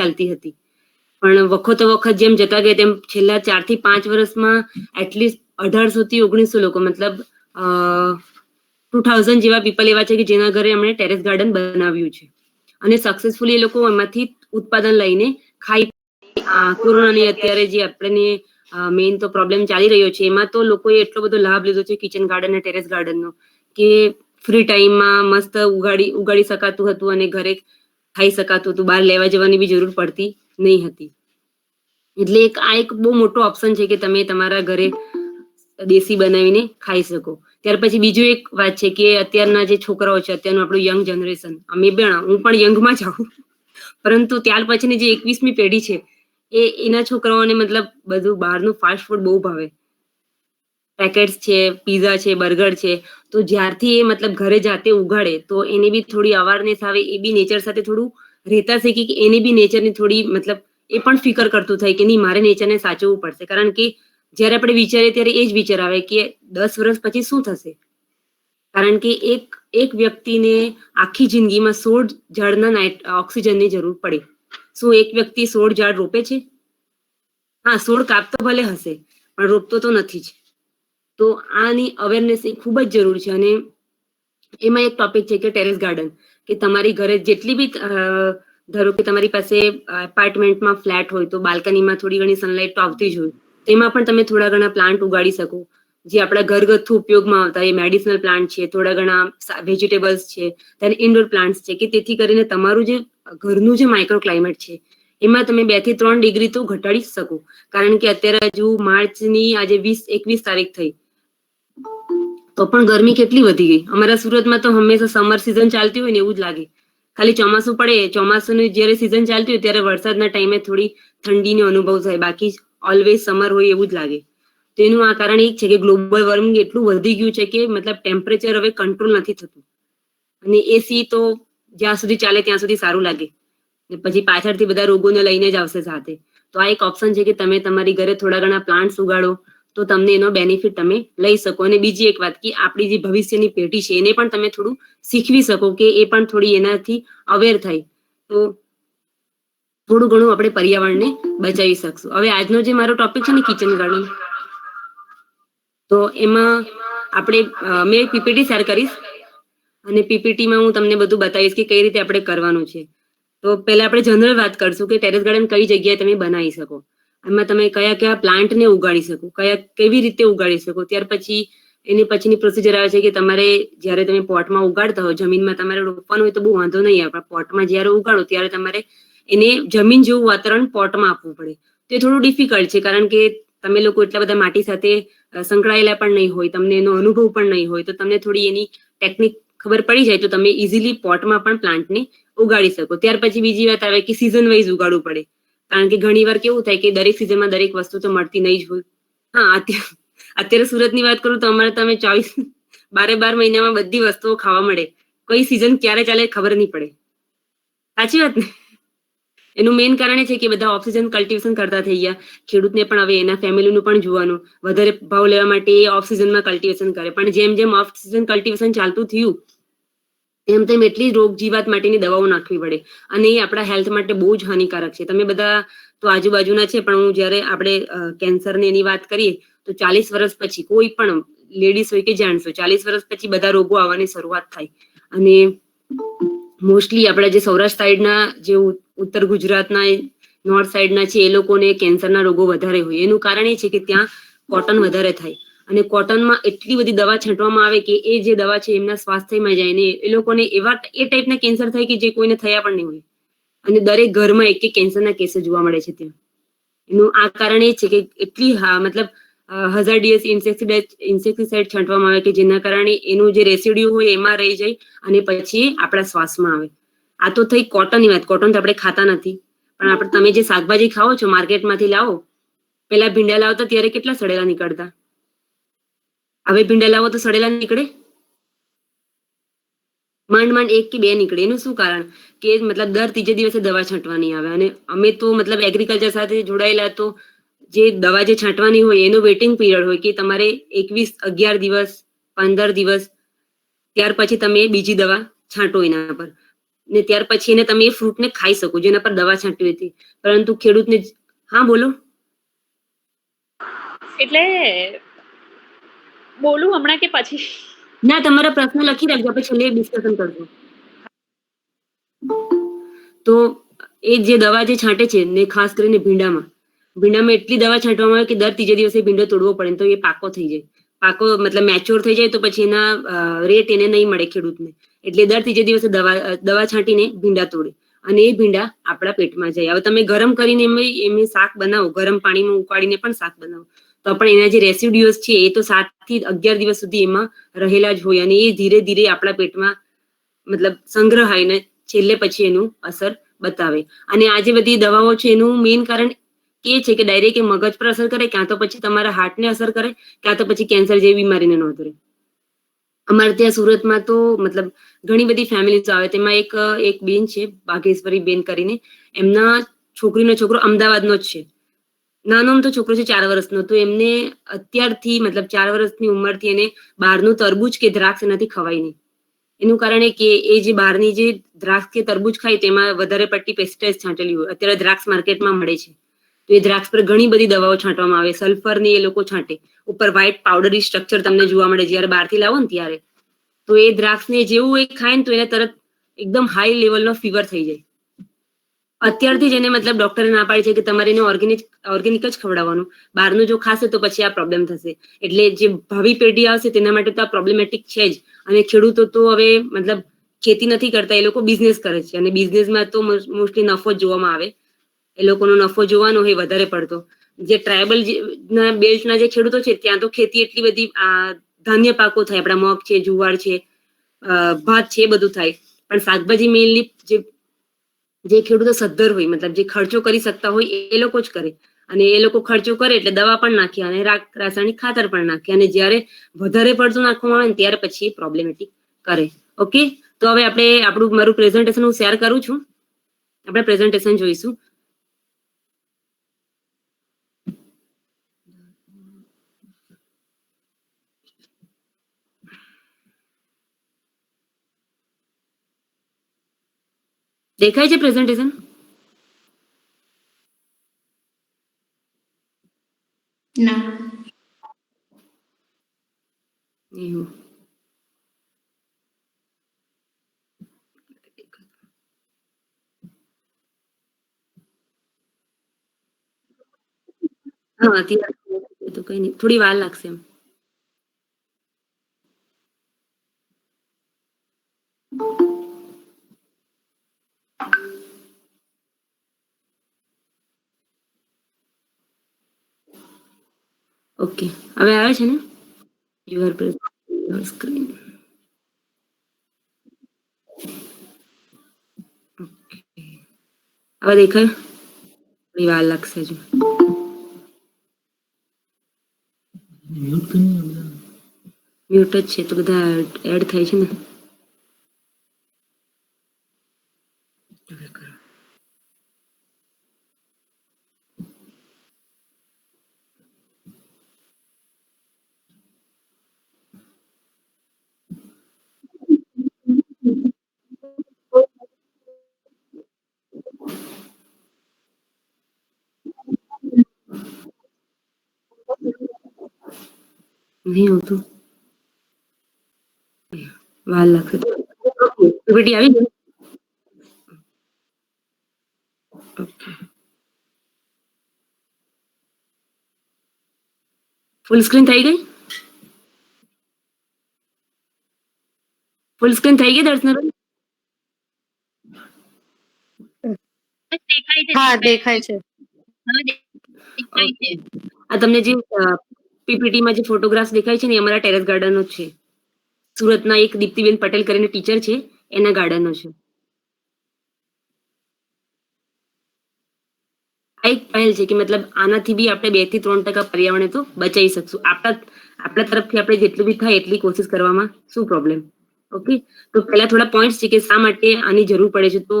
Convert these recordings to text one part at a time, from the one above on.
ચાલતી હતી. પણ વખતો વખત જેમ જતા ગયા તેમ છેલ્લા ચારથી પાંચ વર્ષમાં એટલીસ્ટ અઢારસો થી ઓગણીસો લોકો, મતલબ ટુ થાઉઝન્ડ જેવા પીપલ એવા છે કે જેના ઘરે એમણે ટેરેસ ગાર્ડન બનાવ્યું છે. અને સક્સેસફુલી એ લોકો એમાંથી ઉત્પાદન લઈને ખાઈ કોરોનાની અત્યારે જે આપણને મેઇન તો પ્રોબ્લેમ ચાલી રહ્યો છે, એમાં તો લોકોએ એટલો બધો લાભ લીધો છે કિચન ગાર્ડન અને ટેરેસ ગાર્ડનનો કે ફ્રી ટાઈમમાં મસ્ત ઉગાડી ઉગાડી શકાતું હતું અને ઘરે ખાઈ શકાતું હતું બહાર લેવા જવાની બી જરૂર પડતી નહીં હતી. એટલે એક આ એક બહુ મોટો ઓપ્શન છે કે તમે તમારા ઘરે દેશી બનાવીને ખાઈ શકો. ત્યાર પછી બીજું એક વાત છે કે અત્યારના જે છોકરાઓ છે, અત્યારનું આપણું યંગ જનરેશન અમે પણ, હું પણ યંગમાં જ આવું. પરંતુ ત્યાર પછીની જે એકવીસમી પેઢી છે, એ એના છોકરાઓને મતલબ બધું બહારનું ફાસ્ટ ફૂડ બહુ ભાવે. પેકેટ્સ છે પીઝા છે બર્ગર છે, તો જ્યારથી એ મતલબ ઘરે જાતે ઉગાડે, તો એને બી થોડી અવારનેસ આવે, એ બી નેચર સાથે થોડું રહેતા શીખી કે એને બી નેચરની થોડી મતલબ એ પણ ફિકર કરતું થાય કે નહીં, મારે નેચરને સાચવવું પડશે. કારણ કે જ્યારે આપણે વિચારીએ ત્યારે એ જ વિચાર આવે કે દસ વર્ષ પછી શું થશે? કારણ કે એક એક વ્યક્તિને આખી જિંદગીમાં સોળ ઝાડના નાઇટ ઓક્સિજનની જરૂર પડે. શું એક વ્યક્તિ સોળ ઝાડ રોપે છે? હા, સોળ કાપતો ભલે હશે, પણ રોપતો તો નથી જ. તો આની અવેરનેસ એ ખૂબ જ જરૂર છે. અને એમાં એક ટોપિક છે કે ટેરેસ ગાર્ડન કે તમારી ઘરે જેટલી બી ધારો કે તમારી પાસે એપાર્ટમેન્ટમાં ફ્લેટ હોય તો બાલ્કનીમાં થોડી ઘણી સનલાઇટ તો આવતી જ હોય. તેમાં પણ તમે થોડા ઘણા પ્લાન્ટ ઉગાડી શકો. જે આપણા ઘરગથ્થુ ઉપયોગમાં આવતા, એ મેડિસિનલ પ્લાન્ટ છે, થોડા ઘણા વેજીટેબલ્સ છે ત્યારે ઇન્ડોર પ્લાન્ટ્સ છે, કે તેથી કરીને તમારું જે ઘરનું જે માઇક્રો ક્લાઇમેટ છે, એમાં તમે બેથી ત્રણ ડિગ્રી તો ઘટાડી શકો. કારણ કે અત્યારે હજુ માર્ચની આજે વીસ, એકવીસ તારીખ થઈ. તો પણ ગરમી કેટલી વધી ગઈ. અમારા સુરતમાં તો હંમેશા સમર સિઝન ચાલતી હોય ને એવું જ લાગે. ખાલી ચોમાસું પડે, ચોમાસાની જ્યારે સિઝન ચાલતી હોય ત્યારે વરસાદના ટાઈમે થોડી ઠંડીનો અનુભવ થાય. બાકી ઓલવેઝ સમર હોય એવું જ લાગે. તેનું આ કારણ એક છે કે ગ્લોબલ વોર્મિંગ એટલું વધી ગયું છે કે મતલબ ટેમ્પરેચર હવે કંટ્રોલ નથી થતું. અને એસી તો જ્યાં સુધી ચાલે ત્યાં સુધી સારું લાગે. ને પછી પાછળથી બધા રોગોને લઈને જ આવશે સાથે. તો આ એક ઓપ્શન છે કે તમે તમારી ઘરે થોડા ઘણા પ્લાન્ટ્સ ઉગાડો. તો તમને એનો બેનિફિટ તમે લઈ શકો. અને બીજી એક વાત કે આપણી જે ભવિષ્યની પેઢી છે, એને પણ તમે થોડું શીખવી શકો કે એ પણ થોડી એનાથી અવેર થાય. તો થોડું ઘણું આપણે પર્યાવરણને બચાવી શકશું. હવે આજનો જે મારો ટોપિક છે ને કિચન ગાર્ડન તો એમાં આપણે મેં પીપીટી શેર કરીશ. અને પીપીટીમાં હું તમને બધું બતાવીશ કે કઈ રીતે આપણે કરવાનું છે. તો પહેલા આપણે જનરલ વાત કરશું કે ટેરેસ ગાર્ડન કઈ જગ્યાએ તમે બનાવી શકો. એમાં તમે કયા કયા પ્લાન્ટને ઉગાડી શકો, કયા કેવી રીતે ઉગાડી શકો, ત્યાર પછી એની પછીની પ્રોસિજર આવે છે કે તમારે જ્યારે તમે પોટમાં ઉગાડતા હો, જમીનમાં તમારે રોપવાનું હોય તો બહુ વાંધો નહીં આવે પોટમાં જ્યારે ઉગાડો ત્યારે તમારે એને જમીન જેવું વાતાવરણ પોટમાં આપવું પડે. તો થોડું ડિફિકલ્ટ છે, કારણ કે તમે લોકો એટલા બધા માટી સાથે સંકળાયેલા પણ નહીં હોય, તમને એનો અનુભવ પણ નહીં હોય, તો તમને થોડી એની ટેકનિક ખબર પડી જાય, તો તમે ઇઝીલી પોટમાં પણ પ્લાન્ટને ઉગાડી શકો. ત્યાર પછી બીજી વાત આવે કે સિઝન વાઇઝ ઉગાડવું પડે. કારણ કે ઘણી વાર કેવું થાય કે દરેક સિઝનમાં દરેક વસ્તુ તો મળતી નહીં જ હોય. હા અત્યારે સુરતની વાત કરું તો અમારે તમે ચોવીસ, બારે બાર મહિનામાં બધી વસ્તુઓ ખાવા મળે. કઈ સિઝન ક્યારે ચાલે ખબર નહીં પડે. સાચી વાત ને? એનું મેઇન કારણ એ છે કે બધા ઓક્સિજન કલ્ટિવેશન કરતા થઈ ગયા. ખેડૂતને પણ હવે એના ફેમિલીનું પણ જોવાનું. વધારે ભાવ લેવા માટે એ ઓક્સિજનમાં કલ્ટિવેશન કરે. પણ જેમ જેમ ઓક્સિજન કલ્ટિવેશન ચાલતું થયું તેમ તેમ એટલી રોગ જીવાત માટેની દવાઓ નાખવી પડે. અને એ આપણા હેલ્થ માટે બહુ જ હાનિકારક છે. તમે બધા તો આજુબાજુના છે, પણ હું જ્યારે આપણે કેન્સરની એની વાત કરીએ, તો ચાલીસ વર્ષ પછી કોઈ પણ લેડીઝ હોય કે જેન્ટ્સ હોય, ચાલીસ વર્ષ પછી બધા રોગો આવવાની શરૂઆત થાય. અને મોસ્ટલી આપણા જે સૌરાષ્ટ્ર સાઈડના, જે ઉત્તર ગુજરાતના નોર્થ સાઈડના છે, એ લોકોને કેન્સરના રોગો વધારે હોય. એનું કારણ એ છે કે ત્યાં કોટન વધારે થાય. અને કોટનમાં એટલી બધી દવા છાંટવામાં આવે કે એ જે દવા છે એમના સ્વાસ્થ્યમાં જાય ને એ લોકોને એવા એ ટાઈપના કેન્સર થાય કે જે કોઈને થયા પણ નહીં હોય. અને દરેક ઘરમાં એક એક કેન્સરના કેસો જોવા મળે છે ત્યાં. એનું આ કારણ એ છે કે એટલી હા, મતલબ હઝાર્ડિયસ ઇન્સેક્ટિસાઇડ ઇન્સેક્ટિસાઇડ છાંટવામાં આવે કે જેના કારણે એનું જે રેસિડ્યુ હોય એમાં રહી જાય અને પછી આપણા શ્વાસમાં આવે. આ તો થઈ કોટનની વાત. કોટન તો આપણે ખાતા નથી. પણ આપણે તમે જે શાકભાજી ખાઓ છો માર્કેટમાંથી લાવો, પેલા ભીંડા લાવતા ત્યારે કેટલા સડેલા નીકળતા? હવે ભીંડા લાવો તો સડેલા નીકળે? માંડ માંડ એક કે બે નીકળે. એનું શું કારણ? કે મતલબ દર ત્રીજે દિવસે દવા છાંટવાની આવે. અને અમે તો મતલબ એગ્રીકલ્ચર સાથે જોડાયેલા તો જે દવા જે છાંટવાની હોય એનો વેટિંગ પીરિયડ હોય કે તમારે એકવીસ, અગિયાર દિવસ, પંદર દિવસ, ત્યાર પછી તમે બીજી દવા છાંટો એના પર. ને ત્યાર પછી એને તમે એ ફ્રૂટને ખાઈ શકો, જેના પર દવા છાંટવી હતી પરંતુ ખેડૂતને હા, બોલો. એટલે બોલું હમણાં કે પછી? ના, તમારા પ્રશ્ન લખી રાખજો આપણે છેલ્લે ડિસ્કશન કરજો તો એ જે દવા જે છાંટે છે ને ખાસ કરીને ભીંડામાં ભીંડામાં એટલી દવા છાંટવામાં આવે કે દર ત્રીજે દિવસે ભીંડો તોડવો પડે તો એ પાકો થઈ જાય. પાકો મતલબ મેચ્યોર થઈ જાય તો પછી એના રેટ એને નહીં મળે ખેડૂતને. એટલે દર ત્રીજે દિવસે દવા દવા છાંટીને ભીંડા તોડે. અને એ ભીંડા આપણા પેટમાં જાય. હવે તમે ગરમ કરીને એમ એમ શાક બનાવો, ગરમ પાણીમાં ઉકાળીને પણ શાક બનાવો. તો પણ એના જે રેસિડ્યુઅસ છે એ તો સાતથી અગિયાર દિવસ સુધી એમાં રહેલા જ હોય અને એ ધીરે ધીરે આપણા પેટમાં મતલબ સંગ્રહાય ને છેલ્લે પછી એનું અસર બતાવે. અને આ જે બધી દવાઓ છે એનું મેઇન કારણ એ છે કે ડાયરેક્ટ એ મગજ પર અસર કરે, ક્યાં તો પછી તમારા હાર્ટને અસર કરે, ક્યાં તો પછી કેન્સર જેવી બીમારીને નોંધરે અમારે ત્યાં સુરતમાં તો મતલબ ઘણી બધી ફેમિલીઝ આવે, તેમાં એક એક બેન છે બાગેશ્વરી બેન કરીને. એમના છોકરીનો છોકરો અમદાવાદનો જ છે. નાનો તો છોકરો છે ચાર વર્ષનો, તો એમને અત્યારથી, મતલબ ચાર વર્ષની ઉંમરથી એને બહારનું તરબૂચ કે દ્રાક્ષ એનાથી ખવાય નહીં. એનું કારણ એ કે એ જે બહારની જે દ્રાક્ષ કે તરબૂચ ખાય તેમાં વધારે પડતી પેસ્ટિસાઇડ છાંટેલી હોય. અત્યારે દ્રાક્ષ માર્કેટમાં મળે છે. તો એ દ્રાક્ષ પર ઘણી બધી દવાઓ છાંટવામાં આવે. સલ્ફરની એ લોકો છાંટે. ઉપર વ્હાઇટ પાવડરી સ્ટ્રક્ચર તમને જોવા મળે જ્યારે બહારથી લાવો ને ત્યારે. તો એ દ્રાક્ષને જેવું એ ખાય ને તો એને તરત એકદમ હાઈ લેવલનો ફીવર થઈ જાય. અત્યારથી જ એને મતલબ ડોક્ટરે ના પાડી છે કે તમારે એને ઓર્ગેનિક ઓર્ગેનિક જ ખવડાવવાનું. બહારનું જો ખાશે તો પછી આ પ્રોબ્લેમ થશે. એટલે જે ભાવિ પેઢી આવશે તેના માટે તો આ પ્રોબ્લેમેટિક છે જ. અને ખેડૂતો તો હવે મતલબ ખેતી નથી કરતા, એ લોકો બિઝનેસ કરે છે. અને બિઝનેસમાં તો મોસ્ટલી નફો જોવામાં આવે. એ લોકોનો નફો જોવાનો હોય વધારે પડતો. જે ટ્રાયબલ ના બેલ્ટના જે ખેડૂતો છે, ત્યાં તો ખેતી એટલી બધી, આ, ધાન્ય પાકો થાય. આપણા મગ છે, જુવાર છે ભાત છે, એ બધું થાય. પણ શાકભાજી મેઇનલી જે જે ખેડૂતો સદ્ધર હોય, મતલબ જે ખર્ચો કરી શકતા હોય, એ- લોકો જ કરે. અને એ લોકો ખર્ચો કરે એટલે દવા પણ નાખે અને રાસાયણિક ખાતર પણ નાખે. અને જ્યારે વધારે પડતું નાખવામાં આવે ને ત્યારે પછી પ્રોબ્લેમેટિક કરે. ઓકે તો હવે આપણે આપણું, મારું પ્રેઝન્ટેશન હું શેર કરું છું. આપણે પ્રેઝન્ટેશન જોઈશું. દેખાય છે પ્રેઝન્ટેશન ના એવું હા અત્યારે તો કઈ નહીં થોડી વાર લાગશે એમ ઓકે હવે આવે છે ને યુઆર યોર સ્ક્રીન હવે દેખાય થોડી વાર લાગશે હજુ મ્યુટ કરીને બધા મ્યુટ જ છે તો બધા એડ થાય છે ને નહીં હોતું વાર લાગશે બેટી આવી ગઈ ઓકે ફૂલ સ્ક્રીન થઈ ગઈ ફૂલ સ્ક્રીન થઈ ગઈ દર્શના હા દેખાય છે હા, દેખાય છે આ તમને જે પીપીટી માં જે ફોટોગ્રાફ્સ દેખાય છે ને એ અમારા ટેરેસ ગાર્ડનનો છે. સુરતના એક દીપ્તિબેન પટેલ કરીને ટીચર છે, એના ગાર્ડનનો છે. આ એક પહેલ છે કે મતલબ આનાથી બી આપણે બેથી ત્રણ ટકા પર્યાવરણ તો બચાવી શકશું. આપણા આપણા તરફથી આપણે જેટલું બી થાય એટલી કોશિશ કરવામાં શું પ્રોબ્લેમ ઓકે તો પહેલા થોડા પોઈન્ટ્સ છે કે શા માટે આની જરૂર પડે છે તો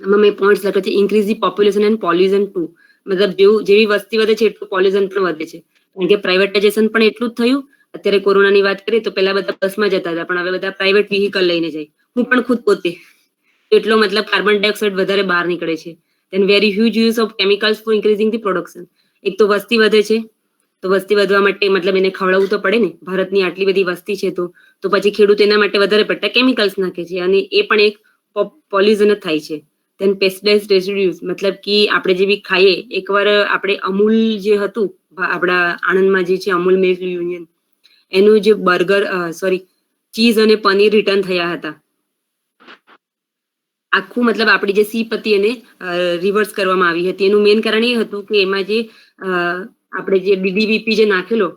આમાં મેં પોઈન્ટ્સ લખ્યા છે increase the population and pollution to મતલબ જેવું, જેવી વસ્તી વધે છે, એટલું પોલ્યુશન પણ વધે છે. કારણ કે પ્રાઇવેટાઇઝેશન પણ એટલું જ થયું. અત્યારે કોરોનાની વાત કરીએ તો પહેલા બધા બસમાં જતા હતા, પણ હવે બધા પ્રાઇવેટ વ્હીકલ લઈને જાય. હું પણ ખુદ પોતે. એટલો મતલબ કાર્બન ડાયોક્સાઇડ વધારે બહાર નીકળે છે. Then very huge use of chemicals for increasing the production એક તો વસ્તી વધે છે. તો વસ્તી વધવા માટે મતલબ એને ખવડાવવું તો પડે ને. ભારતની આટલી બધી વસ્તી છે તો તો પછી ખેડૂત એના માટે વધારે પડતા કેમિકલ્સ નાખે છે. અને એ પણ એક પોલ્યુઝન જ થાય છે. દેન પેસ્ટિસાઇડ રેસિડ્યુઝ મતલબ કે આપણે જે બી ખાઈએ, એકવાર આપણે અમૂલ જે હતું આપણા આણંદમાં જે છે, અમૂલ મિલ્ક યુનિયન એનું જે બર્ગર સોરી ચીઝ અને પનીર રિટર્ન થયા હતા. આખું મતલબ આપણી જે સી પતિ એને રિવર્સ કરવામાં આવી હતી. એનું મેઇન કારણ એ હતું કે એમાં જે આપણે જે ડીડીવીપી જે નાખેલો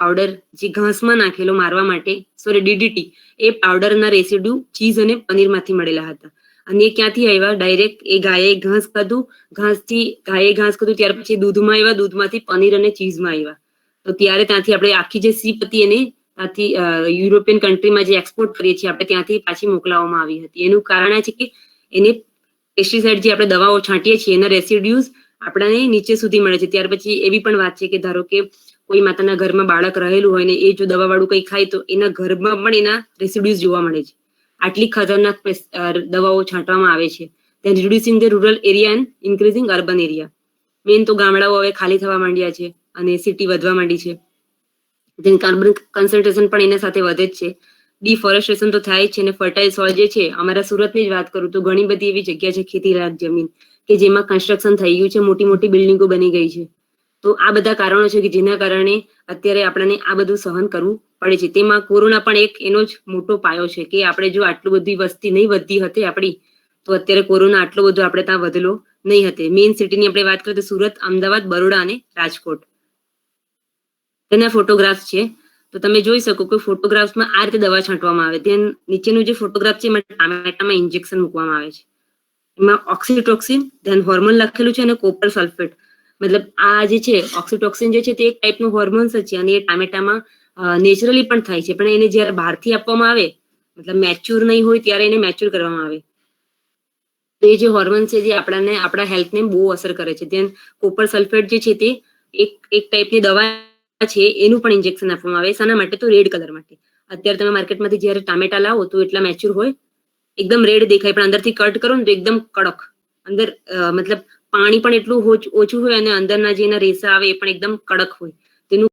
પાવડર જે ઘાસમાં નાખેલો મારવા માટે સોરી ડીડીટી એ પાવડરના રેસિડ્યુ ચીઝ અને પનીરમાંથી મળેલા હતા. અને એ ક્યાંથી આવ્યા? ડાયરેક્ટ એ ગાયે ઘાસ ખાધું. ઘાસથી ગાયે ઘાસ ખાધું, ત્યાર પછી દૂધમાં આવ્યા. દૂધમાંથી પનીર અને ચીઝમાં આવ્યા. તો ત્યારે ત્યાંથી આપણે આખી જે સી પતિ એને ત્યાંથી યુરોપિયન કન્ટ્રીમાં જે એક્સપોર્ટ કરીએ છીએ, આપણે ત્યાંથી પાછી મોકલાવવામાં આવી હતી. એનું કારણ છે કે એને પેસ્ટિસાઇડ જે આપણે દવાઓ છાંટીએ છીએ, એના રેસિડ્યુઝ આપણાને નીચે સુધી મળે છે. ત્યાર પછી એવી પણ વાત છે કે ધારો કે કોઈ માતાના ઘરમાં બાળક રહેલું હોય ને એ જો દવાવાળું કંઈ ખાય તો એના ઘરમાં પણ એના રેસિડ્યુઝ જોવા મળે છે. આટલી ખતરનાક દવાઓ છાંટવામાં આવે છે. Then reducing the rural area and increasing urban area main તો ગામડાઓ હવે ખાલી થવા માંડ્યા છે અને સિટી વધવા માંડી છે. ધેન કાર્બન કન્સન્ટ્રેશન પણ એના સાથે વધે જ છે. ડિફોરેસ્ટેશન તો થાય છે અને ફર્ટાઇલ સોઇલ જે છે, અમારા સુરતની જ વાત કરું તો ઘણી બધી એવી જગ્યા છે ખેતીલાયક જમીન કે જેમાં કન્સ્ટ્રક્શન થઈ ગયું છે મોટી મોટી બિલ્ડિંગો બની ગઈ છે. તો આ બધા કારણો છે કે જેના કારણે અત્યારે આપણને આ બધું સહન કરવું પડે છે તેમાં કોરોના પણ એક એનો જ મોટો પાયો છે કે આપણે જો આટલું બધી વસ્તી નહીં વધતી હતી આપણી, તો અત્યારે કોરોના આટલો બધો આપણે ત્યાં વધેલો નહીં હતો. મેઇન સિટીની આપણે વાત કરીએ તો સુરત, અમદાવાદ, બરોડા અને રાજકોટ. તેના ફોટોગ્રાફ છે. તો તમે જોઈ શકો કે ફોટોગ્રાફ્સમાં આ રીતે દવા છાંટવામાં આવે. તે નીચેનું જે ફોટોગ્રાફ છે, એમાં ટામેટામાં ઇન્જેક્શન મૂકવામાં આવે છે. એમાં ઓક્સિટોક્સિન ધેન હોર્મોન લખેલું છે અને કોપર સલ્ફેટ મતલબ આ જે છે ઓક્સિટોક્સિન જે છે તે એક ટાઈપનું હોર્મોન્સ છે અને એ ટામેટામાં નેચરલી પણ થાય છે. પણ એને જ્યારે બહારથી આપવામાં આવે, મતલબ મેચ્યોર નહીં હોય ત્યારે એને મેચ્યોર કરવામાં આવે. તો એ જે હોર્મોન છે જે આપણાને, આપણા હેલ્થને બહુ અસર કરે છે. ધેન કોપર સલ્ફેટ જે છે તે એક એક ટાઈપની દવા છે, એનું પણ ઇન્જેક્શન આપવામાં આવે. શાના માટે તો રેડ કલર માટે. અત્યારે તમે માર્કેટમાંથી જ્યારે ટામેટા લાવો તો એટલા મેચ્યોર હોય. એકદમ રેડ દેખાય, પણ અંદરથી કટ કરો ને તો એકદમ કડક. અંદર મતલબ પાણી પણ એટલું ઓછું હોય અને અંદરના જે એના રેસા આવે એ પણ એકદમ કડક હોય. તેનું